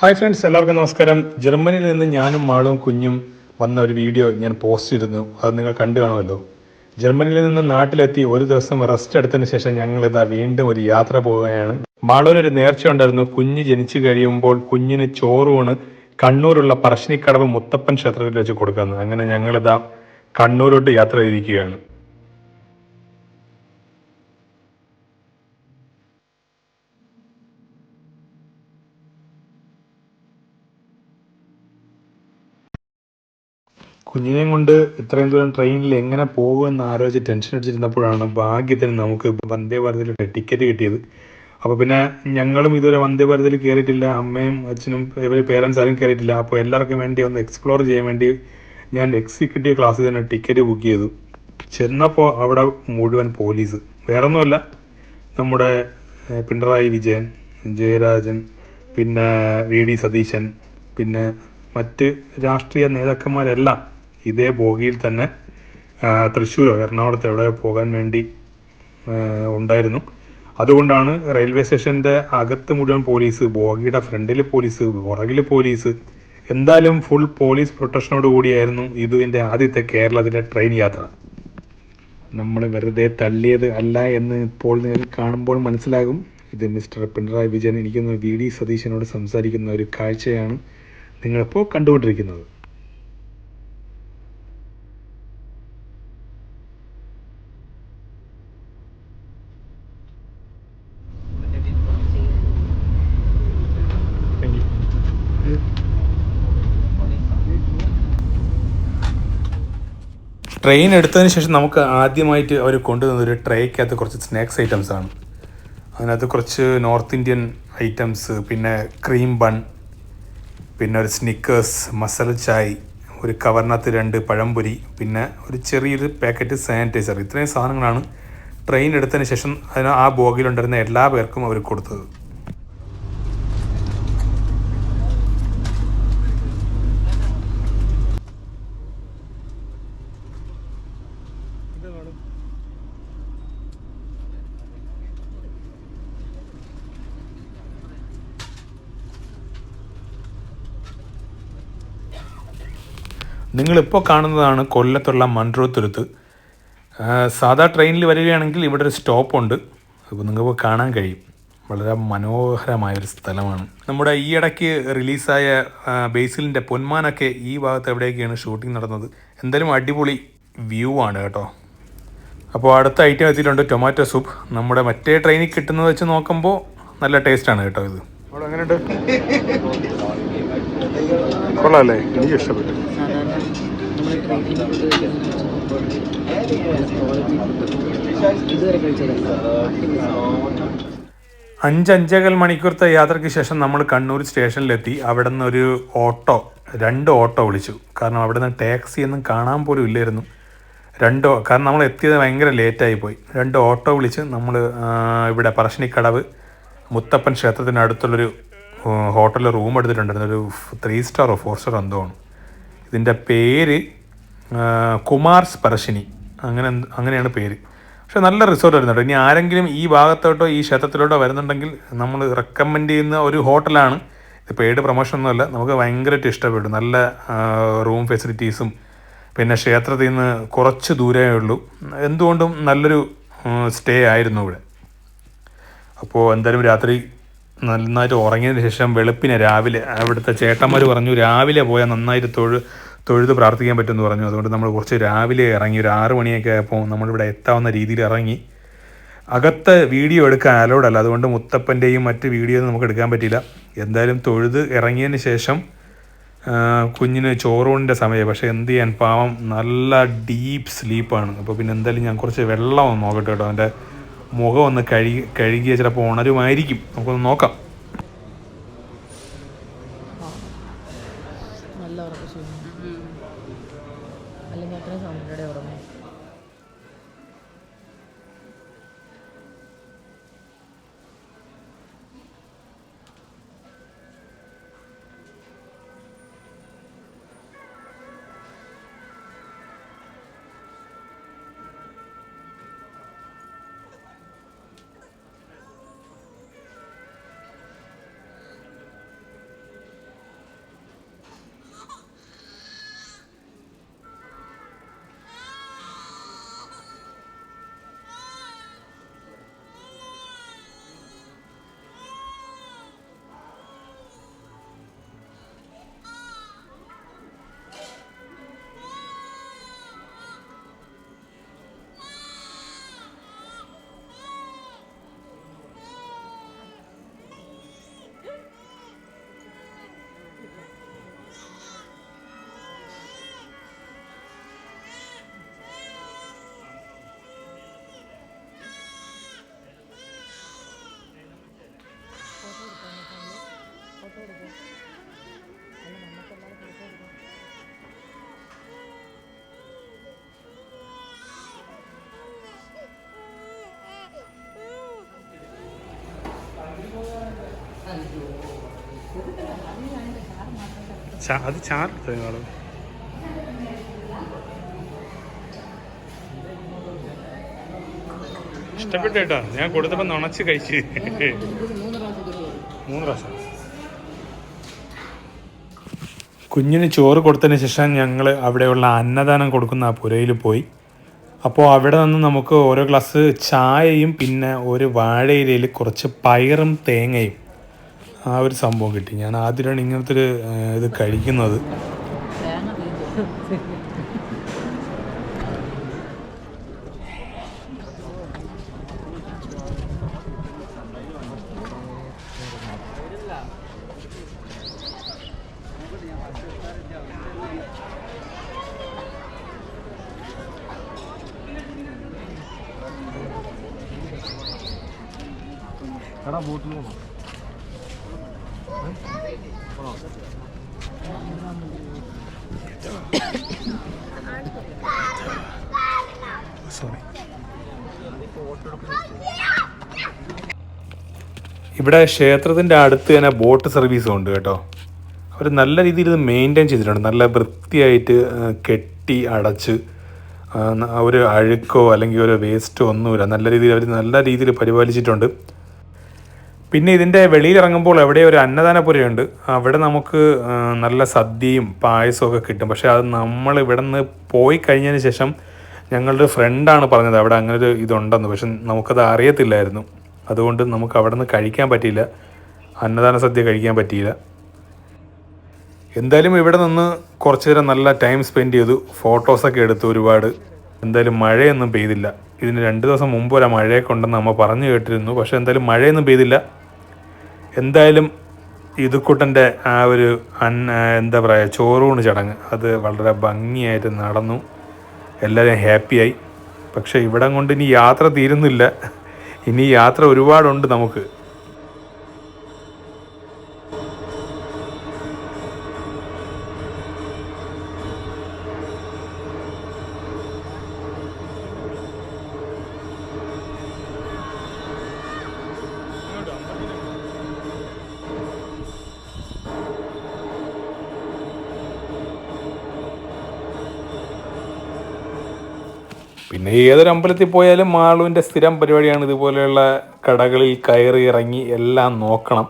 Hi friends എല്ലാവർക്കും നമസ്കാരം. ജർമ്മനിയിൽ നിന്ന് ഞാനും മാളും കുഞ്ഞും വന്ന ഒരു വീഡിയോ ഞാൻ പോസ്റ്റ് ചെയ്തിരുന്നു. അത് നിങ്ങൾ കണ്ടു കാണുമല്ലോ. ജർമ്മനിയിൽ നിന്ന് നാട്ടിലെത്തി ഒരു ദിവസം റെസ്റ്റ് എടുത്തതിന് ശേഷം ഞങ്ങൾ ഇതാ വീണ്ടും ഒരു യാത്ര പോവുകയാണ്. മാളൂരൊരു നേർച്ച ഉണ്ടായിരുന്നു. കുഞ്ഞ് ജനിച്ചു കഴിയുമ്പോൾ കുഞ്ഞിന് ചോറൂണ് കണ്ണൂരുള്ള പറശ്ശിനിക്കടവ് മുത്തപ്പൻ ക്ഷേത്രത്തിൽ വെച്ച് കൊടുക്കുന്നത്. അങ്ങനെ ഞങ്ങളിതാ കണ്ണൂരോട്ട് യാത്ര ചെയ്തിരിക്കുകയാണ്. കുഞ്ഞിനെയും കൊണ്ട് ഇത്രയും ദൂരം ട്രെയിനിൽ എങ്ങനെ പോകുമെന്ന് ആലോചിച്ച് ടെൻഷൻ അടിച്ചിരുന്നപ്പോഴാണ് ഭാഗ്യത്തിന് നമുക്ക് വന്ദേ ഭാരതിൽ ടിക്കറ്റ് കിട്ടിയത്. അപ്പോൾ പിന്നെ ഞങ്ങളും ഇതുവരെ വന്ദേ ഭാരതിൽ കയറിയിട്ടില്ല അമ്മയും അച്ഛനും ഇവരെ പേരൻസ് ആരും കയറിയിട്ടില്ല അപ്പോൾ എല്ലാവർക്കും വേണ്ടി ഒന്ന് എക്സ്പ്ലോർ ചെയ്യാൻ വേണ്ടി ഞാൻ എക്സിക്യൂട്ടീവ് ക്ലാസ്സിൽ തന്നെ ടിക്കറ്റ് ബുക്ക് ചെയ്തു. ചെന്നപ്പോൾ അവിടെ മുഴുവൻ പോലീസ് വേറൊന്നുമല്ല. നമ്മുടെ പിണറായി വിജയൻ ജയരാജൻ പിന്നെ വി ഡി സതീശൻ പിന്നെ മറ്റ് രാഷ്ട്രീയ നേതാക്കന്മാരെല്ലാം ഇതേ ബോഗിയിൽ തന്നെ തൃശ്ശൂരോ എറണാകുളത്ത് എവിടെ പോകാൻ വേണ്ടി ഉണ്ടായിരുന്നു. അതുകൊണ്ടാണ് റെയിൽവേ സ്റ്റേഷന്റെ അകത്ത് മുഴുവൻ പോലീസ് ബോഗിയുടെ ഫ്രണ്ടിൽ പോലീസ് പുറകിൽ പോലീസ് എന്തായാലും ഫുൾ പോലീസ് പ്രൊട്ടക്ഷനോട് കൂടിയായിരുന്നു ഇതിന്റെ ആദ്യത്തെ കേരളത്തിലെ ട്രെയിൻ യാത്ര. നമ്മൾ വെറുതെ തള്ളിയത് അല്ല എന്ന് ഇപ്പോൾ കാണുമ്പോൾ മനസ്സിലാകും. ഇത് മിസ്റ്റർ പിണറായി വിജയൻ എനിക്കൊന്ന് വി ഡി സതീശനോട് സംസാരിക്കുന്ന ഒരു കാഴ്ചയാണ് നിങ്ങളിപ്പോൾ കണ്ടുകൊണ്ടിരിക്കുന്നത്. ട്രെയിൻ എടുത്തതിന് ശേഷം നമുക്ക് ആദ്യമായിട്ട് അവർ കൊണ്ടുവന്നത് ഒരു ട്രേക്കകത്ത് കുറച്ച് സ്നാക്സ് ഐറ്റംസ് ആണ്. അതിനകത്ത് കുറച്ച് നോർത്ത് ഇന്ത്യൻ ഐറ്റംസ് പിന്നെ ക്രീം ബൺ പിന്നെ ഒരു സ്നിക്കേഴ്സ് മസാല ചായ് ഒരു കവറിനകത്ത് രണ്ട് പഴംപൊരി പിന്നെ ഒരു ചെറിയൊരു പാക്കറ്റ് സാനിറ്റൈസർ. ഇത്രയും സാധനങ്ങളാണ് ട്രെയിൻ എടുത്തതിന് ശേഷം അതിന് ആ ബോഗിലുണ്ടായിരുന്ന എല്ലാ പേർക്കും അവർ കൊടുത്തത്. നിങ്ങളിപ്പോൾ കാണുന്നതാണ് കൊല്ലത്തുള്ള മൺറോ തുരുത്ത്. ആ, സാധാ ട്രെയിനിൽ വരികയാണെങ്കിൽ ഇവിടെ ഒരു സ്റ്റോപ്പുണ്ട്. അപ്പോൾ നിങ്ങൾക്ക് കാണാൻ കഴിയും. വളരെ മനോഹരമായ ഒരു സ്ഥലമാണ്. നമ്മുടെ ഈ ഇടയ്ക്ക് റിലീസായ ബേസിലിന്റെ പൊന്മാനൊക്കെ ഈ ഭാഗത്ത് എവിടെയൊക്കെയാണ് ഷൂട്ടിംഗ് നടന്നത്? എന്തായാലും അടിപൊളി വ്യൂ ആണ് കേട്ടോ. അപ്പോൾ അടുത്ത ഐറ്റം എത്തിയിട്ടുണ്ട് ടൊമാറ്റോ സൂപ്പ്. നമ്മുടെ മറ്റേ ട്രെയിനിൽ കിട്ടുന്നത് വെച്ച് നോക്കുമ്പോൾ നല്ല ടേസ്റ്റാണ് കേട്ടോ ഇത്. അവിടെ എങ്ങനെയുണ്ട്? കൊള്ളാല്ലേ? എനിക്ക് ഇഷ്ടപ്പെട്ടു. അഞ്ചഞ്ചേകാൽ മണിക്കൂർത്തെ യാത്രയ്ക്ക് ശേഷം നമ്മൾ കണ്ണൂർ സ്റ്റേഷനിലെത്തി. അവിടെ നിന്ന് ഒരു ഓട്ടോ രണ്ട് ഓട്ടോ വിളിച്ചു. കാരണം അവിടെ നിന്ന് ടാക്സി ഒന്നും കാണാൻ പോലും ഇല്ലായിരുന്നു. രണ്ട് കാരണം നമ്മൾ എത്തിയത് ഭയങ്കര ലേറ്റായി പോയി. രണ്ട് ഓട്ടോ വിളിച്ച് നമ്മൾ ഇവിടെ പറശ്ശിനിക്കടവ് മുത്തപ്പൻ ക്ഷേത്രത്തിനടുത്തുള്ളൊരു ഹോട്ടലിൽ റൂം എടുത്തിട്ടുണ്ടായിരുന്നു. ഒരു ത്രീ സ്റ്റാറോ ഫോർ സ്റ്റാറോ എന്തോ ആണ്. ഇതിന്റെ പേര് കുമാർ സ്പർശിനി. അങ്ങനെ അങ്ങനെയാണ് പേര്. പക്ഷെ നല്ല റിസോർട്ട് ആയിരുന്നു ഇനി ആരെങ്കിലും ഈ ഭാഗത്തോട്ടോ ഈ ക്ഷേത്രത്തിലോട്ടോ വരുന്നുണ്ടെങ്കിൽ നമ്മൾ റെക്കമെൻഡ് ചെയ്യുന്ന ഒരു ഹോട്ടലാണ്. ഇത് പെയ്ഡ് പ്രൊമോഷൻ ഒന്നുമല്ല നമുക്ക് ഭയങ്കരമായിട്ട് ഇഷ്ടപ്പെട്ടു. നല്ല റൂം ഫെസിലിറ്റീസും പിന്നെ ക്ഷേത്രത്തിൽ നിന്ന് കുറച്ച് ദൂരമേ ഉള്ളൂ. എന്തുകൊണ്ടും നല്ലൊരു സ്റ്റേ ആയിരുന്നു ഇവിടെ. അപ്പോൾ എന്തായാലും രാത്രി നന്നായിട്ട് ഉറങ്ങിയതിന് ശേഷം വെളുപ്പിനെ രാവിലെ അവിടുത്തെ ചേട്ടന്മാർ പറഞ്ഞു രാവിലെ പോയാൽ നന്നായിട്ട് തൊഴു തൊഴുത് പ്രാർത്ഥിക്കാൻ പറ്റുമെന്ന് പറഞ്ഞു. അതുകൊണ്ട് നമ്മൾ കുറച്ച് രാവിലെ ഇറങ്ങി ഒരു ആറ് മണിയൊക്കെ ആയപ്പോൾ നമ്മളിവിടെ എത്താവുന്ന രീതിയിൽ ഇറങ്ങി. അകത്ത് വീഡിയോ എടുക്കാൻ അലോഡ് അല്ല. അതുകൊണ്ട് മുത്തപ്പന്റെയും മറ്റ് വീഡിയോ ഒന്നും നമുക്ക് എടുക്കാൻ പറ്റില്ല എന്തായാലും തൊഴുത് ഇറങ്ങിയതിന് ശേഷം കുഞ്ഞിന് ചോറൂണിന്റെ സമയം പക്ഷേ എന്ത് ചെയ്യാൻ? പാവം നല്ല ഡീപ്പ് സ്ലീപ്പാണ് അപ്പോൾ പിന്നെ എന്തായാലും ഞാൻ കുറച്ച് വെള്ളം നോക്കട്ടെ കേട്ടോ. അവന്റെ മുഖം ഒന്ന് കഴുകി കഴുകിയ ചിലപ്പോൾ ഉണരുമായിരിക്കും. നമുക്കൊന്ന് നോക്കാം. നല്ല ഉറപ്പ് അല്ലെങ്കിൽ അത്രയും സൗണ്ടോടെ ഉറങ്ങും. അത് ചാർട്ട് നിങ്ങൾ ഇഷ്ടപ്പെട്ടു ഞാൻ കൊടുത്തപ്പോൾ നണച്ച് കഴിച്ച്. മൂന്ന് പ്രാവശ്യം. കുഞ്ഞിന് ചോറ് കൊടുത്തതിന് ശേഷം ഞങ്ങൾ അവിടെയുള്ള അന്നദാനം കൊടുക്കുന്ന ആ പുരയിൽ പോയി. അപ്പോൾ അവിടെ നിന്ന് നമുക്ക് ഓരോ ഗ്ലാസ് ചായയും പിന്നെ ഒരു വാഴയിലയിൽ കുറച്ച് പയറും തേങ്ങയും ആ ഒരു സംഭവം കിട്ടി. ഞാൻ ആദ്യമാണ് ഇങ്ങനത്തെ ഒരു ഇത് കഴിക്കുന്നത്. തേങ്ങ തീർന്നു ഇവിടെ ക്ഷേത്രത്തിന്റെ അടുത്ത് തന്നെ ബോട്ട് സർവീസും ഉണ്ട് കേട്ടോ. അവർ നല്ല രീതിയിൽ ഇത് മെയിന്റെയിൻ ചെയ്തിട്ടുണ്ട്. നല്ല വൃത്തിയായിട്ട് കെട്ടി അടച്ച് ഒരു അഴുക്കോ അല്ലെങ്കിൽ ഒരു വേസ്റ്റോ ഒന്നുമില്ല. നല്ല രീതിയിൽ അവർ നല്ല രീതിയിൽ പരിപാലിച്ചിട്ടുണ്ട്. പിന്നെ ഇതിന്റെ വെളിയിൽ ഇറങ്ങുമ്പോൾ എവിടെ ഒരു അന്നദാനപുരയുണ്ട്. അവിടെ നമുക്ക് നല്ല സദ്യയും പായസവും ഒക്കെ കിട്ടും. പക്ഷേ അത് നമ്മൾ ഇവിടെ നിന്ന് പോയി കഴിഞ്ഞതിന് ശേഷം ഞങ്ങളുടെ ഫ്രണ്ടാണ് പറഞ്ഞത് അവിടെ അങ്ങനെ ഒരു ഇതുണ്ടെന്ന്. പക്ഷെ നമുക്കത് അറിയത്തില്ലായിരുന്നു. അതുകൊണ്ട് നമുക്ക് അവിടെ നിന്ന് കഴിക്കാൻ പറ്റിയില്ല. അന്നദാന സദ്യ കഴിക്കാൻ പറ്റിയില്ല. എന്തായാലും ഇവിടെ നിന്ന് കുറച്ച് നേരം നല്ല ടൈം സ്പെൻഡ് ചെയ്തു. ഫോട്ടോസൊക്കെ എടുത്തു ഒരുപാട്. എന്തായാലും മഴയൊന്നും പെയ്തില്ല. ഇതിന് രണ്ട് ദിവസം മുമ്പ് വരെ മഴയൊക്കെ ഉണ്ടെന്ന് അമ്മ പറഞ്ഞു കേട്ടിരുന്നു. പക്ഷേ എന്തായാലും മഴയൊന്നും പെയ്തില്ല. എന്തായാലും ഇതുക്കൂട്ടന്റെ ആ ഒരു അൻ എന്താ പറയുക ചോറൂണ് ചടങ്ങ് അത് വളരെ ഭംഗിയായിട്ട് നടന്നു. എല്ലാവരും ഹാപ്പിയായി. പക്ഷേ ഇവിടം കൊണ്ട് ഇനി യാത്ര തീരുന്നില്ല. ഇനി യാത്ര ഒരുപാടുണ്ട് നമുക്ക്. പിന്നെ ഏതൊരു അമ്പലത്തിൽ പോയാലും മാളുവിന്റെ സ്ഥിരം പരിപാടിയാണ് ഇതുപോലെയുള്ള കടകളിൽ കയറി ഇറങ്ങി എല്ലാം നോക്കണം.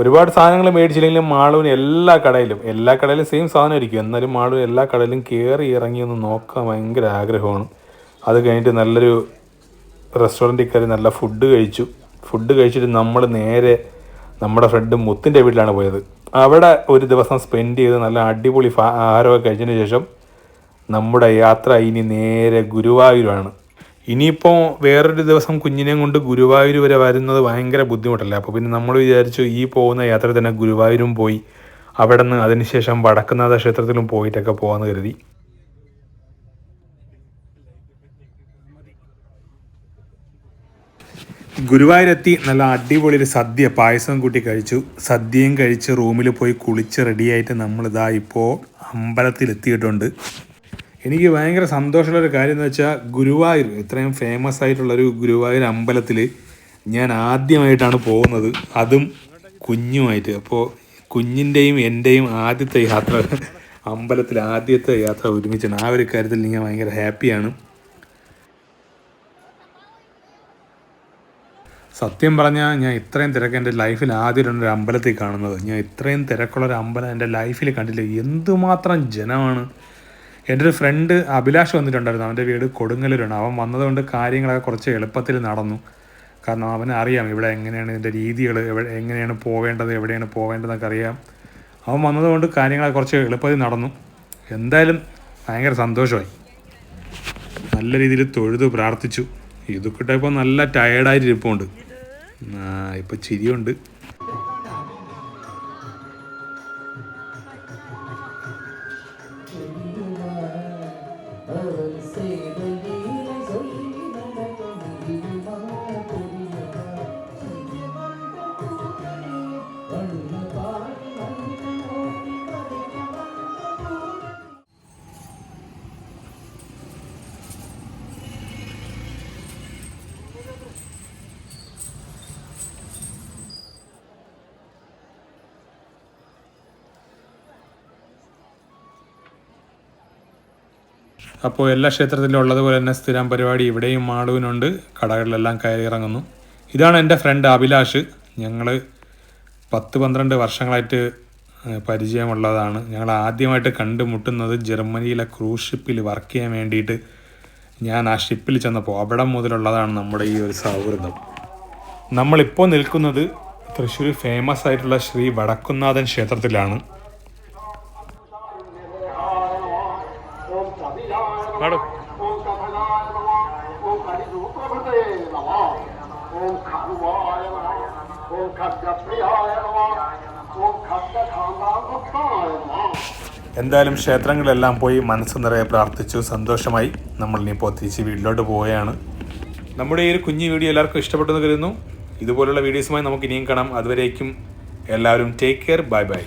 ഒരുപാട് സാധനങ്ങൾ മേടിച്ചില്ലെങ്കിലും മാളുവിന് എല്ലാ കടയിലും എല്ലാ കടയിലും സെയിം സാധനം ആയിരിക്കും എന്നാലും മാളു എല്ലാ കടയിലും കയറി ഇറങ്ങി ഒന്ന് നോക്കാൻ ഭയങ്കര ആഗ്രഹമാണ്. അത് കഴിഞ്ഞിട്ട് നല്ലൊരു റെസ്റ്റോറന്റിൽ കയറി നല്ല ഫുഡ് കഴിച്ചു. ഫുഡ് കഴിച്ചിട്ട് നമ്മൾ നേരെ നമ്മുടെ ഫ്രണ്ട് മുത്തിന്റെ വീട്ടിലാണ് പോയത്. അവിടെ ഒരു ദിവസം സ്പെൻഡ് ചെയ്ത് നല്ല അടിപൊളി ആഹാരമൊക്കെ കഴിച്ചതിന് ശേഷം നമ്മുടെ യാത്ര ഇനി നേരെ ഗുരുവായൂരാണ്. ഇനിയിപ്പോൾ വേറൊരു ദിവസം കുഞ്ഞിനെയും കൊണ്ട് ഗുരുവായൂർ വരെ വരുന്നത് ഭയങ്കര ബുദ്ധിമുട്ടല്ലേ? അപ്പോൾ പിന്നെ നമ്മൾ വിചാരിച്ചു ഈ പോകുന്ന യാത്ര തന്നെ ഗുരുവായൂരും പോയി അവിടെ നിന്ന് അതിനുശേഷം വടക്കുന്നാഥ ക്ഷേത്രത്തിലും പോയിട്ടൊക്കെ പോകാമെന്ന് കരുതി. ഗുരുവായൂരെത്തി നല്ല അടിപൊളി ഒരു സദ്യ പായസം കൂട്ടി കഴിച്ചു. സദ്യയും കഴിച്ച് റൂമിൽ പോയി കുളിച്ച് റെഡിയായിട്ട് നമ്മളിതാ ഇപ്പോൾ അമ്പലത്തിൽ എത്തിയിട്ടുണ്ട് എനിക്ക് ഭയങ്കര സന്തോഷമുള്ള ഒരു കാര്യം എന്ന് വെച്ചാൽ ഗുരുവായൂർ ഇത്രയും ഫേമസ് ആയിട്ടുള്ളൊരു ഗുരുവായൂർ അമ്പലത്തിൽ ഞാൻ ആദ്യമായിട്ടാണ് പോകുന്നത്. അതും കുഞ്ഞുമായിട്ട്. അപ്പോൾ കുഞ്ഞിന്റെയും എന്റെയും ആദ്യത്തെ യാത്ര അമ്പലത്തിൽ ആദ്യത്തെ യാത്ര ഒരുമിച്ചാണ്. ആ ഒരു കാര്യത്തിൽ ഞാൻ ഭയങ്കര ഹാപ്പിയാണ് സത്യം പറഞ്ഞാൽ ഞാൻ ഇത്രയും തിരക്ക് എന്റെ ലൈഫിൽ ആദ്യമായിട്ടാണ് ഒരു അമ്പലത്തിൽ കാണുന്നത്. ഞാൻ ഇത്രയും തിരക്കുള്ള ഒരു അമ്പലം എന്റെ ലൈഫിൽ കണ്ടില്ല. എന്തുമാത്രം ജനമാണ്. എന്റെ ഒരു ഫ്രണ്ട് അഭിലാഷ് വന്നിട്ടുണ്ടായിരുന്നു. അവന്റെ വീട് കൊടുങ്ങല്ലൂരാണ്. അവൻ വന്നതുകൊണ്ട് കാര്യങ്ങളൊക്കെ കുറച്ച് എളുപ്പത്തിൽ നടന്നു. കാരണം അവന് അറിയാം ഇവിടെ എങ്ങനെയാണ് ഇതിന്റെ രീതികൾ എങ്ങനെയാണ് പോവേണ്ടത് എവിടെയാണ് പോവേണ്ടതെന്നൊക്കെ അറിയാം. അവൻ വന്നതുകൊണ്ട് കാര്യങ്ങളൊക്കെ കുറച്ച് എളുപ്പത്തിൽ നടന്നു. എന്തായാലും ഭയങ്കര സന്തോഷമായി. നല്ല രീതിയിൽ തൊഴുതു പ്രാർത്ഥിച്ചു. ഇതൊക്കെ ഇപ്പോൾ നല്ല ടയേർഡായിട്ട് ഇരിപ്പുണ്ട്. ഇപ്പോൾ ചിരിയുണ്ട്. അപ്പോൾ എല്ലാ ക്ഷേത്രത്തിലും ഉള്ളതുപോലെ തന്നെ സ്ഥിരം പരിപാടി ഇവിടെയും മാളുവിനുണ്ട് കടകളിലെല്ലാം കയറി ഇറങ്ങുന്നു ഇതാണ് എന്റെ ഫ്രണ്ട് അഭിലാഷ്. ഞങ്ങൾ പത്ത് പന്ത്രണ്ട് വർഷങ്ങളായിട്ട് പരിചയമുള്ളതാണ്. ഞങ്ങൾ ആദ്യമായിട്ട് കണ്ടുമുട്ടുന്നത് ജർമ്മനിയിലെ ക്രൂസ് ഷിപ്പിൽ വർക്ക് ചെയ്യാൻ വേണ്ടിയിട്ട് ഞാൻ ആ ഷിപ്പിൽ ചെന്നപ്പോൾ അവിടെ മുതലുള്ളതാണ് നമ്മുടെ ഈ ഒരു സൗഹൃദം. നമ്മളിപ്പോൾ നിൽക്കുന്നത് തൃശ്ശൂർ ഫേമസ് ആയിട്ടുള്ള ശ്രീ വടക്കുന്നാഥൻ ക്ഷേത്രത്തിലാണ്. പാടും. ഓം ഓം ഓം എന്തായാലും ക്ഷേത്രങ്ങളിലെല്ലാം പോയി മനസ്സ് നിറയെ പ്രാർത്ഥിച്ചു. സന്തോഷമായി നമ്മൾ ഇനിയിപ്പോൾ തിരിച്ച് വീട്ടിലോട്ട് പോവുകയാണ്. നമ്മുടെ ഈ ഒരു കുഞ്ഞു വീഡിയോ എല്ലാവർക്കും ഇഷ്ടപ്പെട്ടെന്ന് കരുതുന്നു. ഇതുപോലുള്ള വീഡിയോസുമായി നമുക്ക് ഇനിയും കാണാം. അതുവരേക്കും എല്ലാവരും ടേക്ക് കെയർ ബൈ ബൈ